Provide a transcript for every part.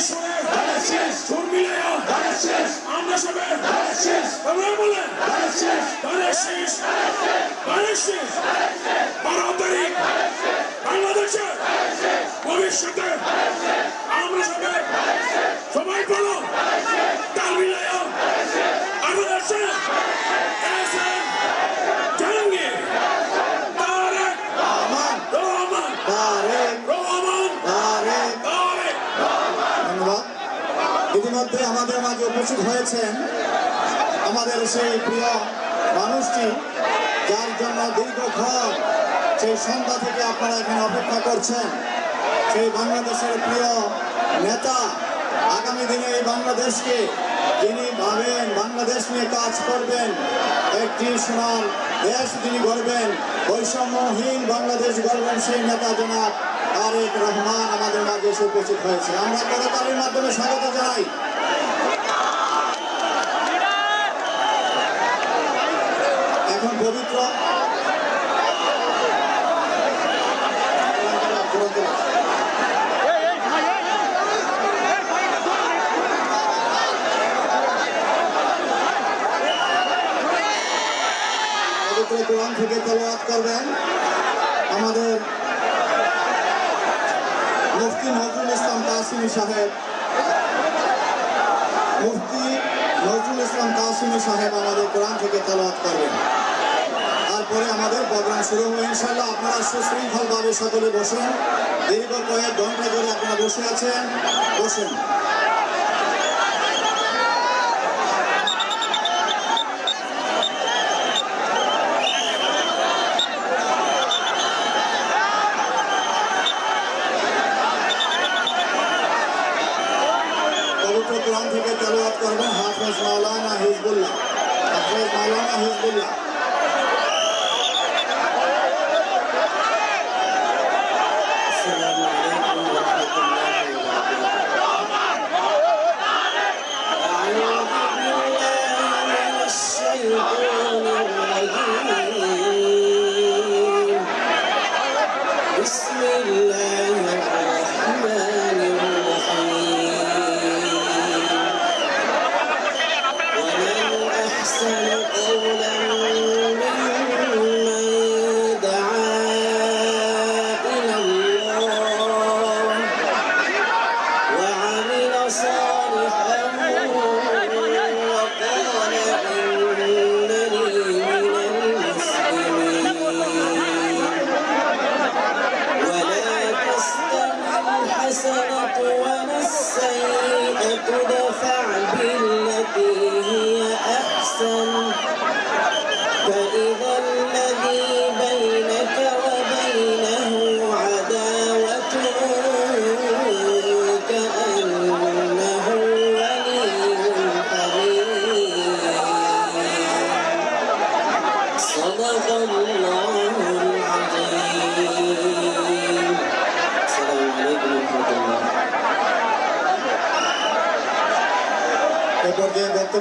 শুনে শর্মিলা আমরা সবাই সবাই বলে ধানের শেষ ধানের শেষ বারো তারিখ বাংলাদেশে ভবিষ্যতে আমরা এসএম জাহাঙ্গীর তারেক রহমান রহমান তারেক রহমান তারেক তারেক ধন্যবাদ ইতিমধ্যে আমাদের মাঝে উপস্থিত হয়েছেন আমাদের সেই প্রিয় মানুষটি, যার জন্য দীর্ঘক্ষণ সেই সন্ধ্যা থেকে আপনারা এখানে অপেক্ষা করছেন। সেই বাংলাদেশের প্রিয় নেতা, আগামী দিনে এই বাংলাদেশকে যিনি ভাবেন বাংলাদেশ নিয়ে কাজ করবেন, একটি সোনার দেশ তিনি গড়বেন, বৈষম্যহীন বাংলাদেশ গড়বেন সেই নেতা জনাব তারেক রহমান আমাদের মাঝে এসে উপস্থিত হয়েছে। আমরা করতালির মাধ্যমে স্বাগত জানাই এখন পবিত্র পবিত্র কোরআন থেকে তেলাওয়াত করবেন। আমাদের মুফতি নজরুল ইসলাম কাসিমি সাহেব। মুফতি নজরুল ইসলাম কাসিমি সাহেব আমাদের কোরআন থেকে তেলাওয়াত করবেন। তারপরে আমাদের প্রোগ্রাম শুরু হবে ইনশাল্লাহ আপনারা সুশৃঙ্খলভাবে সকলে বসেন। দীর্ঘ কয়েক ঘণ্টা ধরে আপনারা বসে আছেন। বসেন পবিত্র কোরআন থেকে করবেন হাফেজ মাওলানা হিজবুল্লাহ হাফেজ মাওলানা হিজবুল্লাহ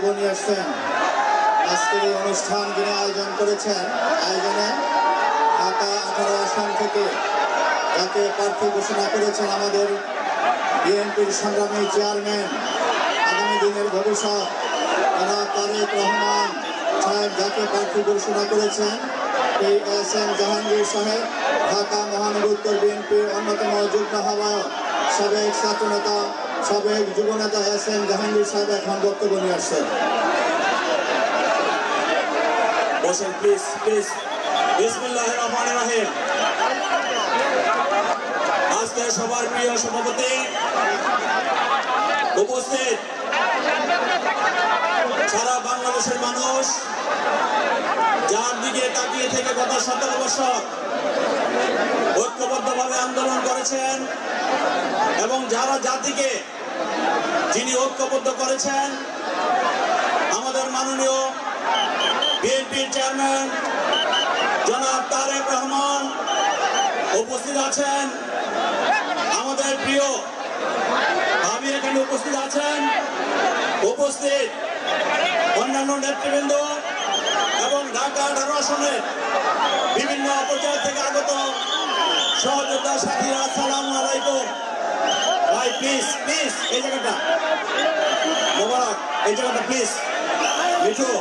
বক্তব্য নিয়ে আসছেন। আজকের এই অনুষ্ঠান যিনি আয়োজন করেছেন, আয়োজনে ঢাকা আঠারো আসন থেকে যাকে প্রার্থী ঘোষণা করেছেন আমাদের বিএনপির সংগ্রামী চেয়ারম্যান, আগামী দিনের ভবিষ্যৎ জনাব তারেক রহমান সাহেব যাকে প্রার্থী ঘোষণা করেছেন এই এস এম জাহাঙ্গীর সাহেব, ঢাকা মহানগর উত্তর বিএনপির অন্যতম যুগ্ম আহ্বায়ক, সাবেক ছাত্র নেতা সাবেক যুব নেতা এস এম জাহাঙ্গীর সাহেব এখন বক্তব্য নিয়ে আসছেন। বসেন প্লিজ প্লিজ বিসমিল্লাহ রহমান রাহিম। আজকে সবার প্রিয় সভাপতি উপস্থিত। সারা বাংলাদেশের মানুষ যার দিকে তাকিয়ে থেকে গত সতেরো বছর ঐক্যবদ্ধভাবে আন্দোলন করেছেন এবং যারা জাতিকে যিনি ঐক্যবদ্ধ করেছেন, আমাদের মাননীয় বিএনপির চেয়ারম্যান জনাব তারেক রহমান উপস্থিত আছেন। আমাদের প্রিয় ভাবি এখানে উপস্থিত আছেন। উপস্থিত অন্যান্য নেতৃবৃন্দ এবং ঢাকা আঠারো বিভিন্ন পর্যায় থেকে আগত সহযোদ্ধা সাথীরা আসসালামু আলাইকুম। ভাই প্লিজ প্লিজ এই জায়গাটা। মোবারক, এই জায়গাটা প্লিজ মিঠু।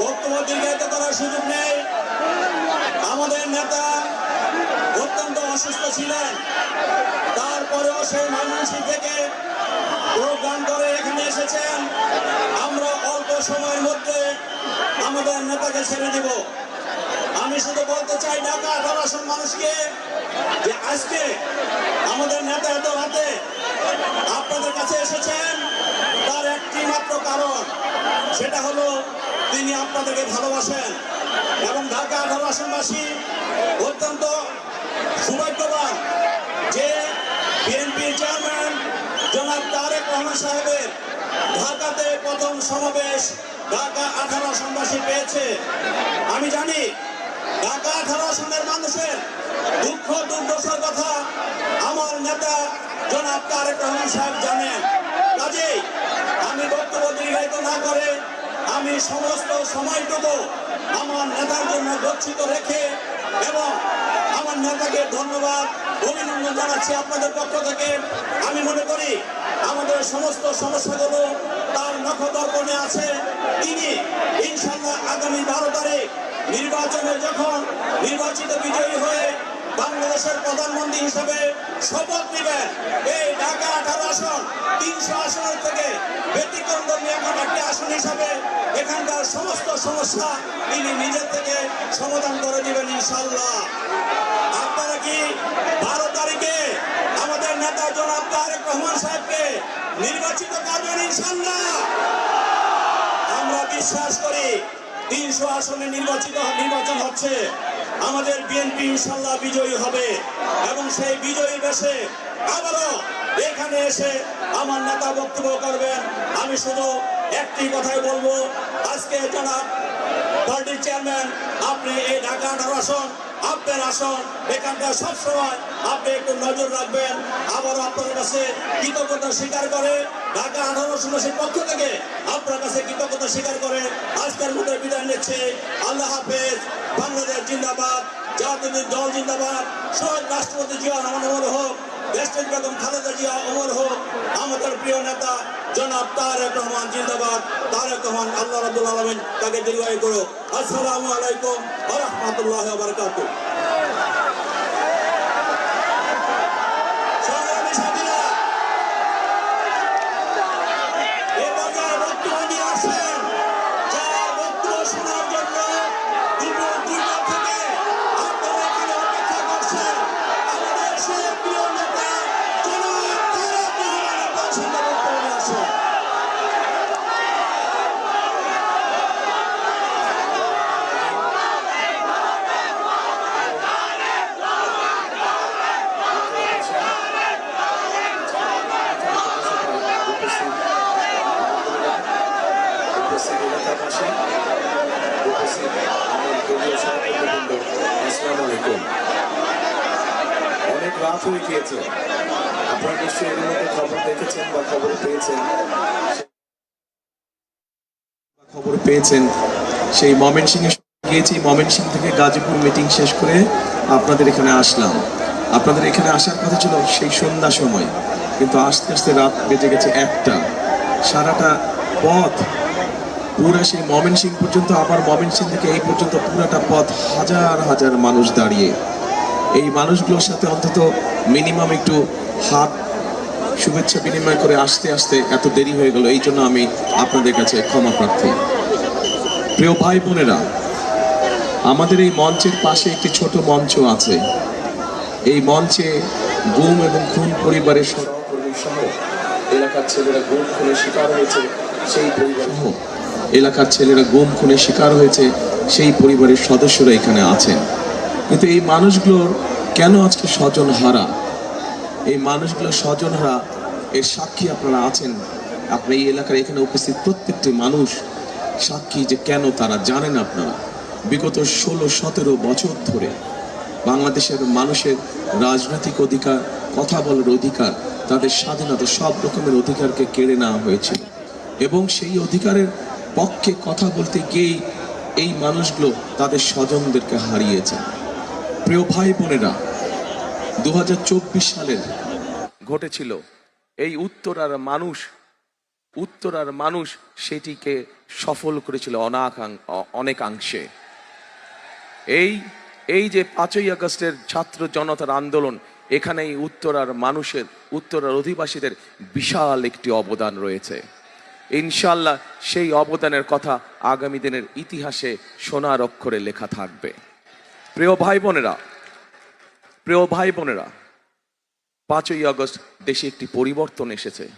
বক্তব্য দীর্ঘায়িত করার সুযোগ নেই। আমাদের নেতা অত্যন্ত অসুস্থ ছিলেন। তারপরেও সেই ময়মনসিংহ থেকে প্রোগ্রাম করে এখানে এসেছেন। আমরা অল্প সময়ের মধ্যে আমাদের নেতাকে ছেড়ে দিব। আমি শুধু বলতে চাই, ঢাকা আঠারো মানুষকে, যে আজকে আমাদের নেতা এত রাতে আপনাদের কাছে এসেছেন, তার একটি মাত্র কারণ, সেটা হলো তিনি আপনাদেরকে ভালোবাসেন। এবং ঢাকা আঠারো অত্যন্ত সৌভাগ্যবান যে বিএনপির চেয়ারম্যান জনাব তারেক রহমান সাহেবের ঢাকাতে প্রথম সমাবেশ ঢাকা আঠারো আসনবাসী পেয়েছে। আমি জানি ঢাকা আসনের মানুষের দুঃখ দুর্দশার কথা আমার নেতা জনাব তারেক রহমান সাহেব জানেন। কাজেই আমি বক্তব্য দীর্ঘায়িত না করে আমি সমস্ত সময়টুকু আমার নেতার জন্য গচ্ছিত রেখে এবং আমার নেতাকে ধন্যবাদ, অভিনন্দন জানাচ্ছি আপনাদের পক্ষ থেকে। আমি মনে করি আমাদের সমস্ত সমস্যাগুলো তার নখদর্পণে আছে। তিনি ইনশাল্লাহ আগামী বারো তারিখ নির্বাচনে যখন নির্বাচিত বিজয়ী হয়ে বাংলাদেশের প্রধানমন্ত্রী হিসেবে শপথ নেবেন, এই ঢাকা আঠারো আসন, তিনশো আসনের থেকে ব্যতিক্রম ধর্মী এখন একটি আসন হিসাবে এখানকার সমস্ত সমস্যা তিনি নিজের থেকে সমাধান করে দিবেন ইনশাল্লাহ আপনারা কি বারো তারিখে আমাদের নেতা জনাব তারেক রহমান সাহেবকে নির্বাচিত করবেন ইনশাল্লাহ আমরা বিশ্বাস করি তিনশো আসনে নির্বাচিত নির্বাচন হচ্ছে। আমাদের বিএনপি ইনশাল্লাহ বিজয়ী হবে এবং সেই বিজয়ী বেশে আবারও এখানে এসে আমার নেতা বক্তব্য করবেন। আমি শুধু একটি কথাই বলব, আজকে জনাব পার্টির চেয়ারম্যান, আপনি এই ঢাকা আঠারো আসন, আপনার আসন এখানটা সবসময় আপনি একটু নজর রাখবেন। আবারও আপনার কাছে কৃতজ্ঞতা স্বীকার করে ঢাকা আঠারো সমাসের পক্ষ থেকে আপনার কাছে কৃতজ্ঞতা স্বীকার করে আজকের মতো বিদায় নিচ্ছে। আল্লাহ হাফেজ, বাংলাদেশ জিন্দাবাদ, জাতীয় দল জিন্দাবাদ, শহীদ রাষ্ট্রপতি জিয়া রহমান অমর হোক দেশটির বেগম খালেদা জিয়া অমর হোক, আমাদের প্রিয় নেতা জনাব তারেক রহমান জিন্দাবাদ। তারেক রহমান, আল্লাহ রাবুল আলমিন তাকে দীর্ঘায়ু করো আসসালামু আলাইকুম রহমতুল্লাহ বারকাত সংগ্রামী সাথীরা এ পর্যায়ে বক্তব্য নিয়ে আসেন যারা বক্তব্য শোনার জন্য দুপুর দুইটা থেকে আপনারা এখানে অপেক্ষা করছেন আমাদের সেই প্রিয় নেতা জনাব তারেক রহমানের পছন্দ বক্তব্য নিয়ে আসেন উপস্থিত এলাকাবাসী উপস্থিত আমার দলীয় সভাপতিবৃন্দ, আসসালামু আলাইকুম। গিয়েছে আপনারা নিশ্চয়ই এর মধ্যে খবর দেখেছেন বা খবর পেয়েছেন খবর পেয়েছেন সেই মমেন সিং গিয়েছি। মমেন সিং থেকে গাজীপুর মিটিং শেষ করে আপনাদের এখানে আসলাম। আপনাদের এখানে আসার কথা ছিল সেই সন্ধ্যা সময়। কিন্তু আস্তে আস্তে রাত বেজে গেছে একটা। সারাটা পথ, পুরা সেই মমেন সিং পর্যন্ত, আবার মমেন সিং থেকে এই পর্যন্ত পুরাটা পথ হাজার হাজার মানুষ দাঁড়িয়ে। এই মানুষগুলোর সাথে অন্তত মিনিমাম একটু হাত শুভেচ্ছা বিনিময় করে আসতে আসতে এত দেরি হয়ে গেল। এই জন্য আমি আপনাদের কাছে ক্ষমা প্রার্থী। প্রিয় ভাই বোনেরা, আমাদের এই মঞ্চের পাশে একটি ছোট মঞ্চ আছে। এই মঞ্চে গুম এবং খুন পরিবারের সহ এলাকার ছেলেরা গুম, খুনের শিকার হয়েছে সেই পরিবার এলাকার ছেলেরা গুম, খুনের শিকার হয়েছে সেই পরিবারের সদস্যরা এখানে আছেন। কিন্তু এই মানুষগুলোর কেন আজকে স্বজন হারা এই মানুষগুলো হারা এর সাক্ষী আপনারা আছেন? আপনার এই এলাকার এখানে উপস্থিত প্রত্যেকটি মানুষ সাক্ষী যে কেন তারা জানেন আপনারা? বিগত ষোলো, সতেরো বছর ধরে বাংলাদেশের মানুষের রাজনৈতিক অধিকার, কথা বলার অধিকার, তাদের স্বাধীনতা সব রকমের অধিকারকে কেড়ে নেওয়া হয়েছিল। এবং সেই অধিকারের পক্ষে কথা বলতে গিয়েই এই মানুষগুলো তাদের স্বজনদেরকে হারিয়েছে। প্রিয় ভাই বোনেরা দু সালের ঘটেছিল। এই উত্তরার মানুষ উত্তরার মানুষ সেটিকে সফল করেছিল অনাকাং অনেকাংশে এই এই যে পাঁচই আগস্টের ছাত্র জনতার আন্দোলন, এখানেই উত্তরার মানুষের, উত্তরার অধিবাসীদের বিশাল একটি অবদান রয়েছে। ইনশাল্লাহ সেই অবদানের কথা আগামী দিনের ইতিহাসে সোনার অক্ষরে লেখা থাকবে। প্রিয় ভাই বোনেরা, প্রিয় ভাই বোনেরা, পাঁচই আগস্ট দেশে একটি পরিবর্তন এসেছে।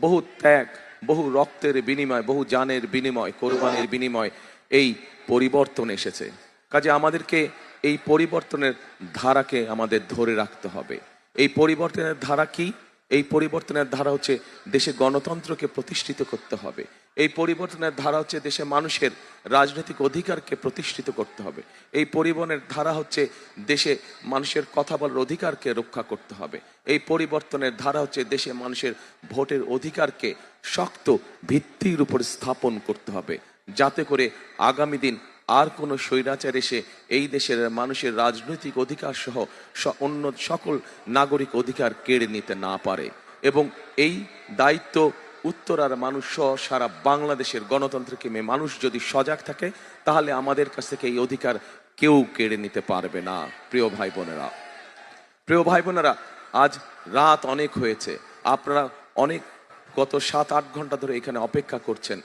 বহু ত্যাগ, বহু রক্তের বিনিময়, বহু জানের বিনিময়, কোরবানির বিনিময় এই পরিবর্তন এসেছে। কাজে আমাদেরকে এই পরিবর্তনের ধারাকে আমাদের ধরে রাখতে হবে। এই পরিবর্তনের ধারা কি? এই পরিবর্তনের ধারা হচ্ছে দেশে গণতন্ত্রকে প্রতিষ্ঠিত করতে হবে। এই পরিবর্তনের ধারা হচ্ছে দেশে মানুষের রাজনৈতিক অধিকারকে প্রতিষ্ঠিত করতে হবে। এই পরিবর্তনের ধারা হচ্ছে দেশে মানুষের কথা বলার অধিকারকে রক্ষা করতে হবে। এই পরিবর্তনের ধারা হচ্ছে দেশে মানুষের ভোটের অধিকারকে শক্ত ভিত্তির উপর স্থাপন করতে হবে। যাতে করে আগামী দিন আর কোনো স্বৈরাচার এসে এই দেশের মানুষের রাজনৈতিক অধিকার সহ অন্য সকল নাগরিক অধিকার কেড়ে নিতে না পারে। এবং এই দায়িত্ব উত্তরার মানুষ সহ সারা বাংলাদেশের গণতন্ত্রকে মেয়ে মানুষ যদি সজাগ থাকে, তাহলে আমাদের কাছ থেকে এই অধিকার কেউ কেড়ে নিতে পারবে না। প্রিয় ভাই বোনেরা প্রিয় ভাই বোনেরা আজ রাত অনেক হয়েছে। আপনারা অনেক গত সাত, আট ঘণ্টা ধরে এখানে অপেক্ষা করছেন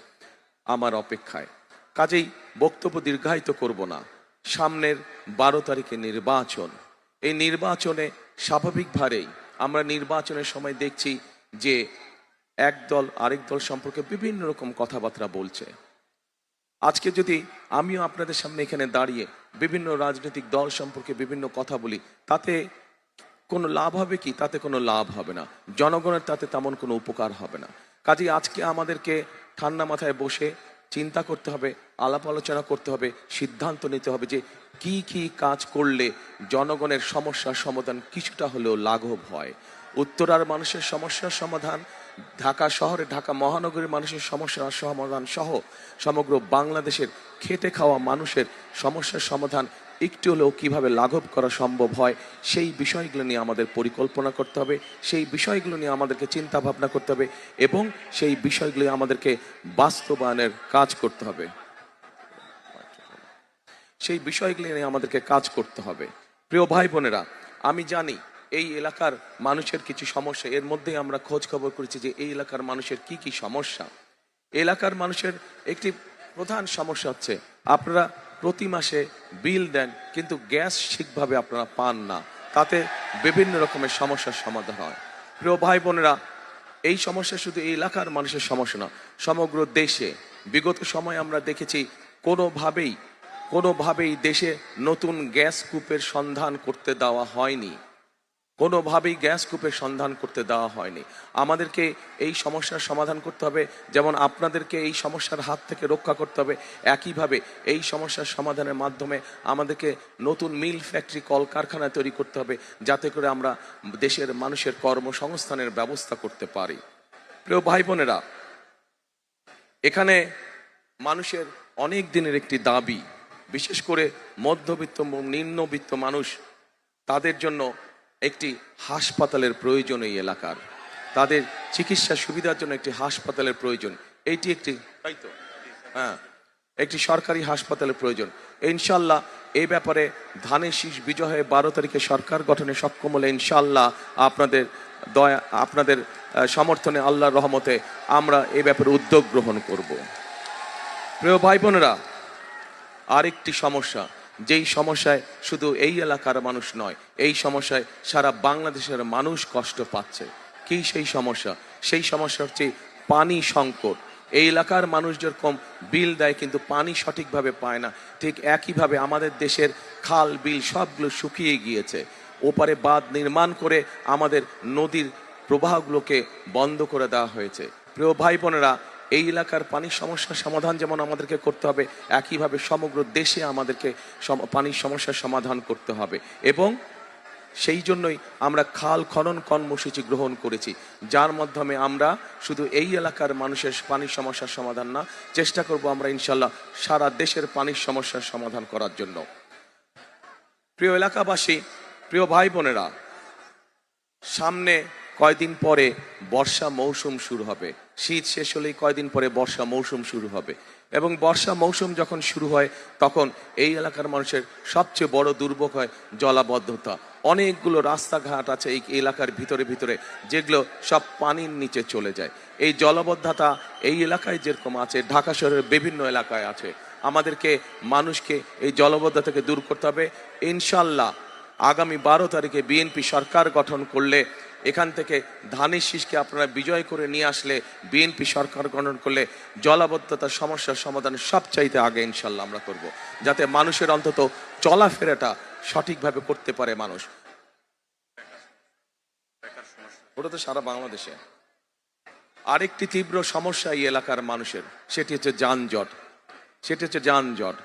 আমার অপেক্ষায়। কাজেই বক্তব্য দীর্ঘায়িত করব না। সামনের বারো তারিখে নির্বাচন। এই নির্বাচনে স্বাভাবিকভাবেই আমরা নির্বাচনের সময় দেখছি যে এক দল, আরেক দল সম্পর্কে বিভিন্ন রকম কথাবার্তা বলছে। আজকে যদি আমিও আপনাদের সামনে এখানে দাঁড়িয়ে বিভিন্ন রাজনৈতিক দল সম্পর্কে বিভিন্ন কথা বলি, তাতে কোনো লাভ হবে কি? তাতে কোনো লাভ হবে না। জনগণের তাতে তেমন কোনো উপকার হবে না। কাজেই আজকে আমাদেরকে ঠান্ডা মাথায় বসে চিন্তা করতে হবে, আলাপ আলোচনা করতে হবে, সিদ্ধান্ত নিতে হবে যে কি কি কাজ করলে জনগণের সমস্যার সমাধান কিছুটা হলেও লাঘব হয়। উত্তরার মানুষের সমস্যার সমাধান ঢাকা শহরে, ঢাকা মহানগরীর মানুষের সমস্যার সমাধান সহ সমগ্র বাংলাদেশের খেটে খাওয়া মানুষের সমস্যার সমাধান একটু হলেও কীভাবে লাঘব করা সম্ভব হয়, সেই বিষয়গুলো নিয়ে আমাদের পরিকল্পনা করতে হবে, সেই বিষয়গুলো নিয়ে আমাদেরকে চিন্তা ভাবনা করতে হবে এবং সেই বিষয়গুলি আমাদেরকে বাস্তবায়নের কাজ করতে হবে। সেই বিষয়গুলি নিয়ে আমাদেরকে কাজ করতে হবে। প্রিয় ভাই বোনেরা, আমি জানি এই এলাকার মানুষের কিছু সমস্যা। এর মধ্যেই আমরা খোঁজ খবর করেছি যে এই এলাকার মানুষের কি কি সমস্যা। এলাকার মানুষের একটি প্রধান সমস্যা হচ্ছে, আপনারা প্রতি মাসে বিল দেন, কিন্তু গ্যাস ঠিকভাবে আপনারা পান না। তাতে বিভিন্ন রকমের সমস্যার সমাধান হয়। প্রিয় ভাই বোনেরা এই সমস্যা শুধু এই এলাকার মানুষের সমস্যা না, সমগ্র দেশে বিগত সময় আমরা দেখেছি কোনোভাবেই কোনোভাবেই দেশে নতুন গ্যাস কূপের সন্ধান করতে দেওয়া হয়নি। কোনোভাবেই গ্যাস কূপের সন্ধান করতে দেওয়া হয়নি। আমাদেরকে এই সমস্যার সমাধান করতে হবে, যেমন আপনাদেরকে এই সমস্যার হাত থেকে রক্ষা করতে হবে। একইভাবে এই সমস্যার সমাধানের মাধ্যমে আমাদেরকে নতুন মিল ফ্যাক্টরি কলকারখানা তৈরি করতে হবে, যাতে করে আমরা দেশের মানুষের কর্মসংস্থানের ব্যবস্থা করতে পারি। প্রিয় ভাই বোনেরা এখানে মানুষের অনেক দিনের একটি দাবি, বিশেষ করে মধ্যবিত্ত নিম্নবিত্ত মানুষ, তাদের জন্য একটি হাসপাতালের প্রয়োজন এই এলাকার। তাদের চিকিৎসা সুবিধার জন্য একটি হাসপাতালের প্রয়োজন। এইটি একটি তাই তো? হ্যাঁ একটি সরকারি হাসপাতালের প্রয়োজন। ইনশাল্লাহ এই ব্যাপারে ধানের শীষ বিজয় বারো তারিখে সরকার গঠনে সক্ষম হলে ইনশাল্লাহ আপনাদের দয়া, আপনাদের সমর্থনে আল্লাহর রহমতে আমরা এই ব্যাপারে উদ্যোগ গ্রহণ করব। প্রিয় ভাই বোনেরা, আরেকটি সমস্যা। যেই সমস্যায় শুধু এই এলাকার মানুষ নয়, এই সমস্যায় সারা বাংলাদেশের মানুষ কষ্ট পাচ্ছে। কি সেই সমস্যা? সেই সমস্যা হচ্ছে পানি সংকট। এই এলাকার মানুষ যেরকম বিল দেয় কিন্তু পানি সঠিকভাবে পায় না, ঠিক একইভাবে আমাদের দেশের খাল, বিল সবগুলো শুকিয়ে গিয়েছে। ওপারে বাঁধ নির্মাণ করে আমাদের নদীর প্রবাহগুলোকে বন্ধ করে দেওয়া হয়েছে। প্রিয় ভাই বোনেরা এই এলাকার পানির সমস্যার সমাধান যেমন আমাদেরকে করতে হবে, একইভাবে সমগ্র দেশে আমাদেরকে পানির সমস্যার সমাধান করতে হবে। এবং সেই জন্যই আমরা খাল খনন কর্মসূচি গ্রহণ করেছি, যার মাধ্যমে আমরা শুধু এই এলাকার মানুষের পানির সমস্যার সমাধান না, চেষ্টা করব আমরা ইনশাল্লাহ সারা দেশের পানির সমস্যার সমাধান করার জন্য। প্রিয় এলাকাবাসী, প্রিয় ভাই বোনেরা, সামনে কয়দিন পরে বর্ষা মৌসুম শুরু হবে। শীত শেষ হলেই কয়দিন পরে বর্ষা মৌসুম শুরু হবে। এবং বর্ষা মৌসুম যখন শুরু হয়, তখন এই এলাকার মানুষের সবচেয়ে বড় দুর্ভোগ হয় জলাবদ্ধতা। অনেকগুলো রাস্তাঘাট আছে এই এলাকার ভিতরে ভিতরে, যেগুলো সব পানির নিচে চলে যায়। এই জলবদ্ধতা এই এলাকায় যেরকম আছে, ঢাকা শহরের বিভিন্ন এলাকায় আছে। আমাদেরকে, মানুষকে এই জলবদ্ধতা থেকে দূর করতে হবে। ইনশাল্লাহ আগামী বারো তারিখে বিএনপি সরকার গঠন করলে এখান থেকে ধানের শীষকে আপনারা বিজয় করে নিয়ে আসলে বিএনপি সরকার গঠন করলে জলাবদ্ধতার সমস্যার সমাধান সবচাইতে আগে ইনশাল্লাহ আমরা করব। যাতে মানুষের অন্তত চলাফেরাটা সঠিকভাবে করতে পারে মানুষ। ওটা তো সারা বাংলাদেশে। আরেকটি তীব্র সমস্যা এই এলাকার মানুষের, সেটি হচ্ছে যানজট। সেটি হচ্ছে যানজট।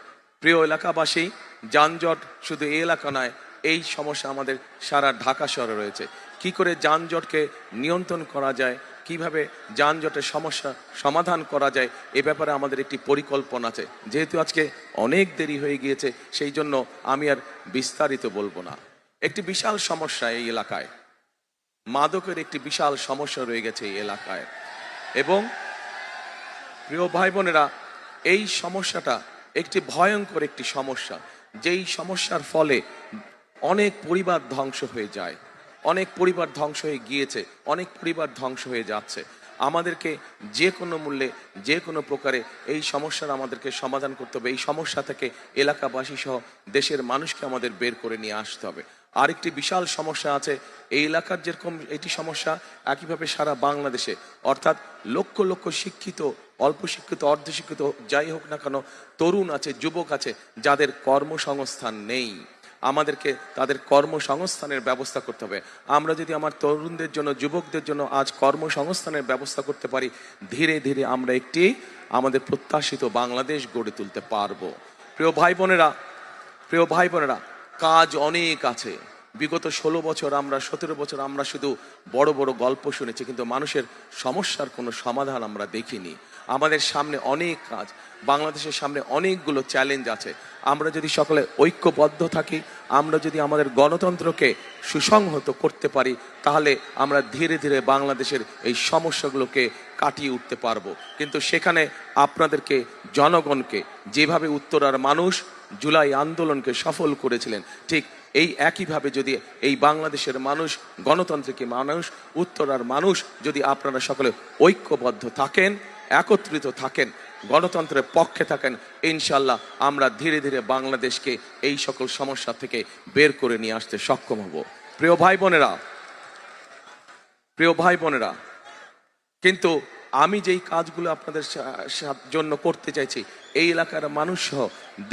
প্রিয় এলাকাবাসী, যানজট শুধু এই এলাকা নয়, এই সমস্যা আমাদের সারা ঢাকা শহরে রয়েছে। কি করে যানজটকে নিয়ন্ত্রণ করা যায়, কীভাবে যানজটের সমস্যা সমাধান করা যায়, এ ব্যাপারে আমাদের একটি পরিকল্পনা আছে। যেহেতু আজকে অনেক দেরি হয়ে গিয়েছে, সেই জন্য আমি আর বিস্তারিত বলব না। একটি বিশাল সমস্যা এই এলাকায়। মাদকের একটি বিশাল সমস্যা রয়ে গেছে এই এলাকায়। এবং প্রিয় ভাই বোনেরা এই সমস্যাটা একটি ভয়ঙ্কর একটি সমস্যা। যেই সমস্যার ফলে অনেক পরিবার ধ্বংস হয়ে যায়। অনেক পরিবার ধ্বংস হয়ে গিয়েছে, অনেক পরিবার ধ্বংস হয়ে যাচ্ছে। আমাদেরকে যে কোনো মূল্যে, যে কোনো প্রকারে এই সমস্যার আমাদেরকে সমাধান করতে হবে। এই সমস্যা থেকে এলাকাবাসী সহ দেশের মানুষকে আমাদের বের করে নিয়ে আসতে হবে। আরেকটি বিশাল সমস্যা আছে, এই এলাকার যেরকম এটি সমস্যা, একইভাবে সারা বাংলাদেশে। অর্থাৎ লক্ষ লক্ষ শিক্ষিত, অল্প শিক্ষিত অর্ধশিক্ষিত যাই হোক না কেন, তরুণ আছে, যুবক আছে, যাদের কর্মসংস্থান নেই। আমাদেরকে তাদের কর্মসংস্থানের ব্যবস্থা করতে হবে। আমরা যদি আমার তরুণদের জন্য, যুবকদের জন্য আজ কর্মসংস্থানের ব্যবস্থা করতে পারি, ধীরে ধীরে আমরা একটি আমাদের প্রত্যাশিত বাংলাদেশ গড়ে তুলতে পারব। প্রিয় ভাই বোনেরা, প্রিয় ভাই বোনেরা, কাজ অনেক আছে। বিগত ষোলো বছর আমরা, সতেরো বছর আমরা শুধু বড় বড় গল্প শুনেছি, কিন্তু মানুষের সমস্যার কোনো সমাধান আমরা দেখিনি। আমাদের সামনে অনেক কাজ, বাংলাদেশের সামনে অনেকগুলো চ্যালেঞ্জ আছে। আমরা যদি সকলে ঐক্যবদ্ধ থাকি, আমরা যদি আমাদের গণতন্ত্রকে সুসংহত করতে পারি, তাহলে আমরা ধীরে ধীরে বাংলাদেশের এই সমস্যাগুলোকে কাটিয়ে উঠতে পারব। কিন্তু সেখানে আপনাদেরকে, জনগণকে যেভাবে উত্তরার মানুষ জুলাই আন্দোলনকে সফল করেছিলেন, ঠিক এই একইভাবে যদি এই বাংলাদেশের মানুষ, গণতন্ত্রকে মানুষ, উত্তরার মানুষ যদি আপনারা সকলে ঐক্যবদ্ধ থাকেন, একত্রিত থাকেন, গণতন্ত্রের পক্ষে থাকেন, ইনশাল্লাহ আমরা ধীরে ধীরে বাংলাদেশকে এই সকল সমস্যা থেকে বের করে নিয়ে আসতে সক্ষম হব। প্রিয় ভাই বোনেরা, প্রিয় ভাই বোনেরা, কিন্তু আমি যেই কাজগুলো আপনাদের জন্য করতে চাইছি, এই এলাকার মানুষ সহ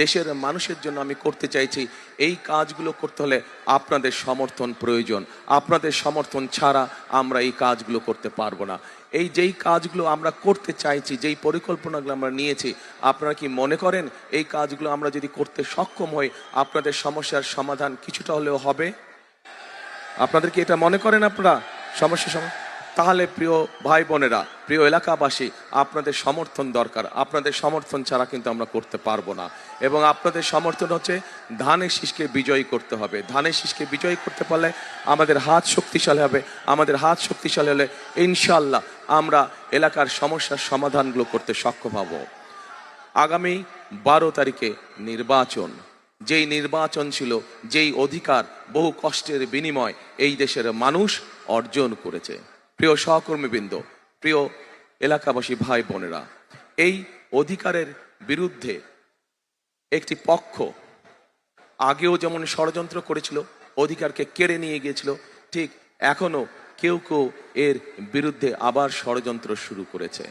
দেশের মানুষের জন্য আমি করতে চাইছি, এই কাজগুলো করতে হলে আপনাদের সমর্থন প্রয়োজন। আপনাদের সমর্থন ছাড়া আমরা এই কাজগুলো করতে পারব না। এই যেই কাজগুলো আমরা করতে চাইছি, যেই পরিকল্পনাগুলো আমরা নিয়েছি, আপনারা কি মনে করেন এই কাজগুলো আমরা যদি করতে সক্ষম হই, আপনাদের সমস্যার সমাধান কিছুটা হলেও হবে? আপনাদের কি এটা মনে করেন আপনারা? সমস্যা সম তাহলে প্রিয় ভাই বোনেরা, প্রিয় এলাকাবাসী, আপনাদের সমর্থন দরকার। আপনাদের সমর্থন ছাড়া কিন্তু আমরা করতে পারব না। এবং আপনাদের সমর্থন হচ্ছে ধানের শীষকে বিজয়ী করতে হবে। ধানের শীষকে বিজয়ী করতে পারলে আমাদের হাত শক্তিশালী হবে। আমাদের হাত শক্তিশালী হলে ইনশাল্লাহ আমরা এলাকার সমস্যার সমাধানগুলো করতে সক্ষম হব। আগামী বারো তারিখে নির্বাচন। যেই নির্বাচন ছিল, যেই অধিকার, বহু কষ্টের বিনিময় এই দেশের মানুষ অর্জন করেছে। প্রিয় সহকর্মীবৃন্দ, প্রিয় এলাকাবাসী ভাই বোনেরা, এই অধিকারের বিরুদ্ধে একটি পক্ষ আগেও যেমন ষড়যন্ত্র করেছিল, অধিকারকে কেড়ে নিয়ে গিয়েছিল, ঠিক এখনও কেউ কেউ এর বিরুদ্ধে আবার ষড়যন্ত্র শুরু করেছে।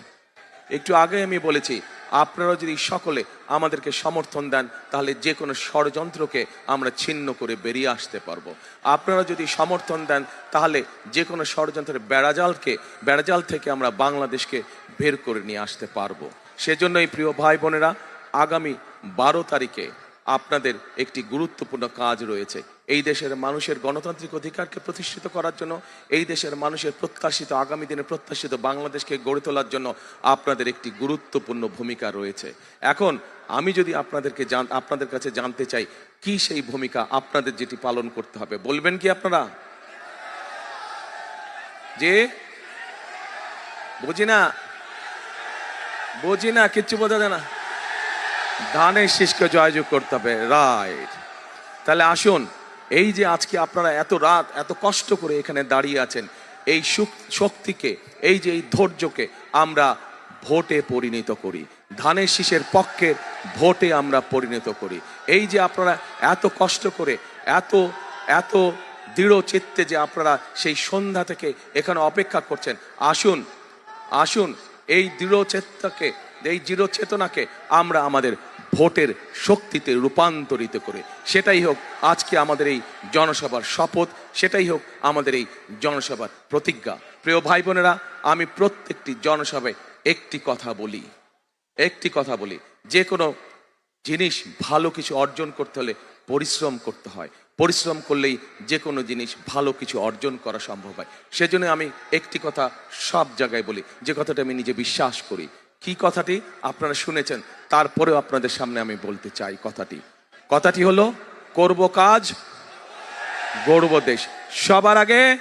একটু আগে আমি বলেছি আপনারা যদি সকলে আমাদেরকে সমর্থন দেন, তাহলে যে কোনো ষড়যন্ত্রকে আমরা ছিন্ন করে বেরিয়ে আসতে পারব। আপনারা যদি সমর্থন দেন, তাহলে যে কোনো ষড়যন্ত্রের বেড়াজালকে, বেড়াজাল থেকে আমরা বাংলাদেশকে বের করে নিয়ে আসতে পারব। সেজন্যই প্রিয় ভাই বোনেরা, আগামী বারো তারিখে আপনাদের একটি গুরুত্বপূর্ণ কাজ রয়েছে। এই দেশের মানুষের গণতান্ত্রিক অধিকারকে প্রতিষ্ঠিত করার জন্য, এই দেশের মানুষের প্রত্যাশিত, আগামী দিনে প্রত্যাশিত বাংলাদেশকে গড়ে তোলার জন্য আপনাদের একটি গুরুত্বপূর্ণ ভূমিকা রয়েছে। এখন আমি যদি আপনাদেরকে জান, আপনাদের কাছে জানতে চাই, কি সেই ভূমিকা আপনাদের যেটি পালন করতে হবে? বলবেন কি আপনারা? যে বুঝি না? বুঝি না, কিচ্ছু বোঝা যায় না। ধানের শীষকে জয়যোগ করতে হবে, রাইট। তাহলে আসুন এই যে আজকে আপনারা এত রাত, এত কষ্ট করে এখানে দাঁড়িয়ে আছেন, এই শক্তিকে, এই যে এই ধৈর্যকে আমরা ভোটে পরিণত করি। ধানের শীষের পক্ষের ভোটে আমরা পরিণত করি। এই যে আপনারা এত কষ্ট করে, এত এত দৃঢ় চিত্তে যে আপনারা সেই সন্ধ্যা থেকে এখানে অপেক্ষা করছেন, আসুন আসুন, এই দৃঢ় চেতনাকে এই দৃঢ় চেতনাকে আমরা আমাদের ভোটের শক্তিতে রূপান্তরিত করে। সেটাই হোক আজকে আমাদের এই জনসভার শপথ, সেটাই হোক আমাদের এই জনসভার প্রতিজ্ঞা। প্রিয় ভাই বোনেরা, আমি প্রত্যেকটি জনসভায় একটি কথা বলি, একটি কথা বলি। যে কোনো জিনিস ভালো কিছু অর্জন করতে হলে পরিশ্রম করতে হয়। পরিশ্রম করলেই যে কোনো জিনিস ভালো কিছু অর্জন করা সম্ভব হয়। সেজন্য আমি একটি কথা সব জায়গায় বলি। যে কথাটা আমি নিজে বিশ্বাস করি। কি কথাটি? আপনারা শুনেছেন তারপরেও আপনাদের সামনে আমি বলতে চাই কথাটি। কথাটি হলো, করব কাজ গর্ব দেশ। সবার আগে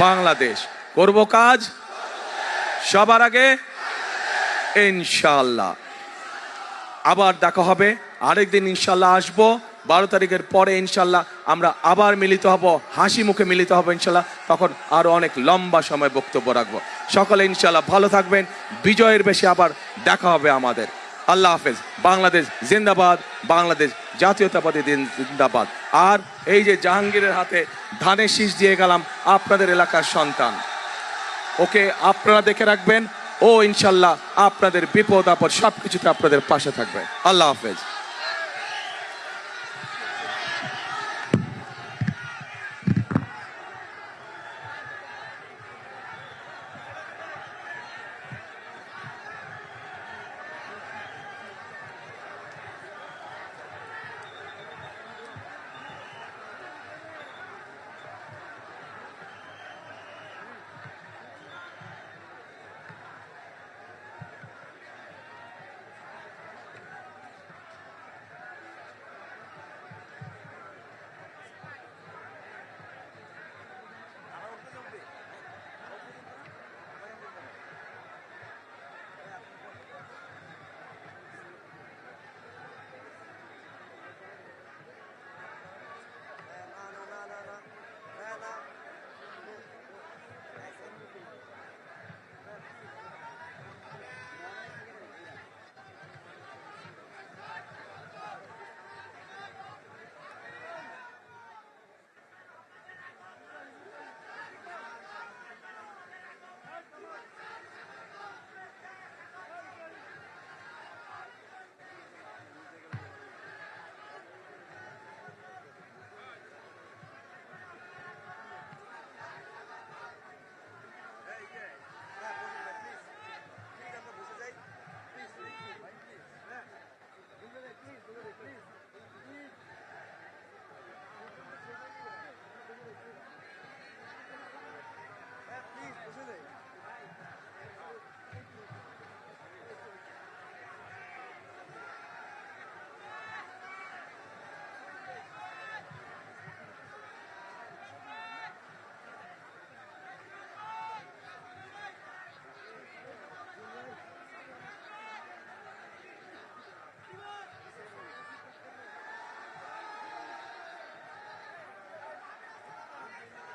বাংলাদেশ। করব কাজ, সবার আগে ইনশাল্লাহ আবার দেখা হবে, আরেকদিন ইনশাল্লাহ আসব। বারো তারিখের পরে ইনশাল্লাহ আমরা আবার মিলিত হব, হাসি মুখে মিলিত হব ইনশাল্লাহ তখন আরও অনেক লম্বা সময় বক্তব্য রাখব। সকলে ইনশাল্লাহ ভালো থাকবেন। বিজয়ের বেশি আবার দেখা হবে আমাদের। আল্লাহ হাফেজ। বাংলাদেশ জিন্দাবাদ, বাংলাদেশ জাতীয়তাবাদী দিন জিন্দাবাদ। আর এই যে জাহাঙ্গীরের হাতে ধানের শীষ দিয়ে গেলাম আপনাদের এলাকার সন্তান। ওকে আপনারা দেখে রাখবেন, ও ইনশাল্লাহ আপনাদের বিপদ আপদ সব কিছুতে আপনাদের পাশে থাকবে। আল্লাহ হাফেজ।